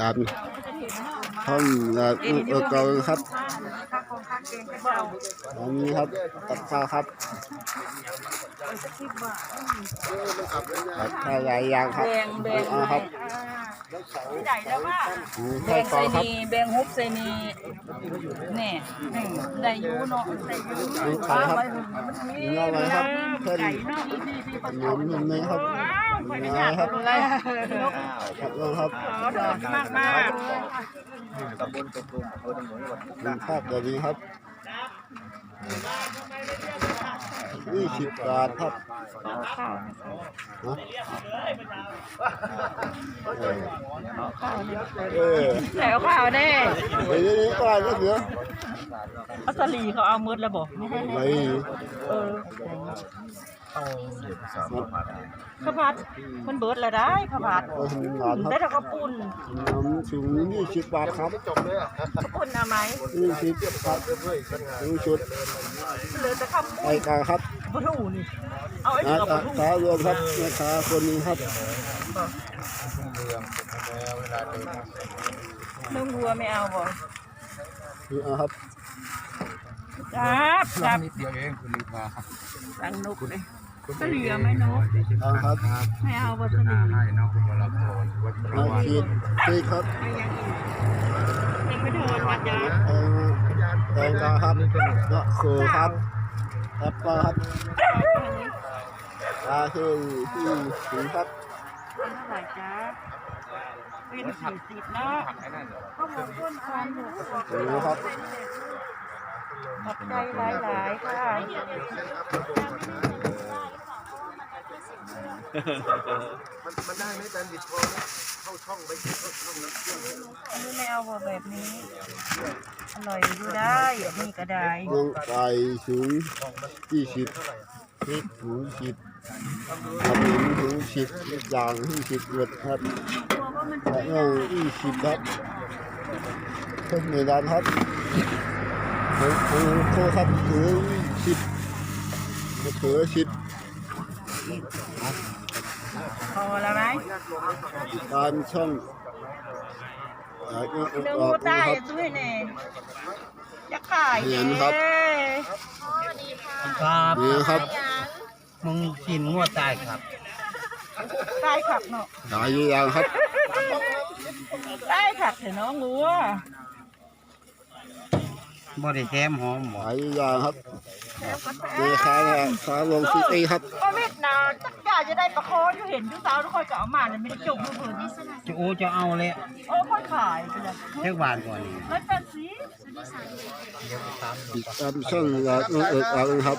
การท่องงานเออเก่าครับอันนี้ครับตัดข้าวครับตัดข้าวหลายอย่างครับแบ่งแบ่งเอาครับ ใหญ่แล้วว่าอืมแบ่ข้าวงต่อใส่ครับนีแบ่งฮุบใส่นีแน่อืมได้อยู่เนาะได้อยู่นี่ไข่ครับนี่อะไรครับเพิ่นไก่เนาะพี่พี่ผหสนุมนนี่ครับอ้าวคนนี่นี้อยากครับเลยครับลงครับขอดอกมากมากมีภาพแบบนี้ครับ ยี่สิบบาทครับนะเออแล้วข้าวแน่เฮ้ยนี่ก็อะไรก็เสืออัสลีเขาเอามืดแล้วบอกไม่เออ ข้าวผัดมันเบิดแล้วได้ข้าวผัดก็ทำงานคได้รับแต่ข้าวปุ้นน้ำถึงยี่สิบบาทครับข้าวปุ้นเอาไหมยี่สิบครับถึงชุดเหลือแต่ข้าวปุ้ไอ้นกาครับบะทูนี่เอาไอ้นะกับคบะทูขารวมครับแม่ค้าคนนี้ครับเนื้อวัวไม่เอาบ่นี่เอาครับ ครับครับนิดเดียวเองคุณลูกมาสั่งนกเลยก็เหลือไหมนกเอาครับไม่เอาวัสหน้าลีให้น้องคุณวรพรวัดประมาวันขีดขีดครับยังไม่โดนวัดยาแตงแตงกาครับมะเขือครับแอปเปิ้ลครับปลาที่ที่ถึงครับเท่าไหร่จ้าเป็นสี่สิบเนาะข้าวหมกต้นควานหมูดูครับ ขอบใจหลายๆค่ะมันมันได้ไหมแตนบิดพอเข้าช่องไปเข้าช่องนะอันนี้ไม่เอาบ่แบบนี้ อร่อยอยู่ได้นนี้ก็ได้น้องไก่สูงยี่สิบพริกถุงสิบขมิ้นถุงสิบอย่างที่สิบหมดครับและน้องยี่สิบครับเพิ่มในร้านครับ ของของโคครับถุงสิบมะเขือสิบพอแล้วไหมการช่องหนึ่งอหัอวกใต้นครับด้วยเนี่ยจะขายเห็นครับครับนี่ครับมึงกินงวดตายครับใต้ขับเนาะหลายอย่างครับใต้ขับเถอะน้องงัว บ่ได้แถมหอมหบ่ลายอย่างครับนี่ค้าค้าลงซิตี้ครับก็เม็ดนาจักอยากจะได้ประโคอยู่เห็นทุกสาวทุกคนก็เอามาเลยไม่ได้จุกมือเบิดจะโอ้จะเอาเลยโอ้ค่อยขายไปเลยเท่าบาทก่อนนี่ร้อยแปดสิบติดตามช่องอยากเอิกอักครับ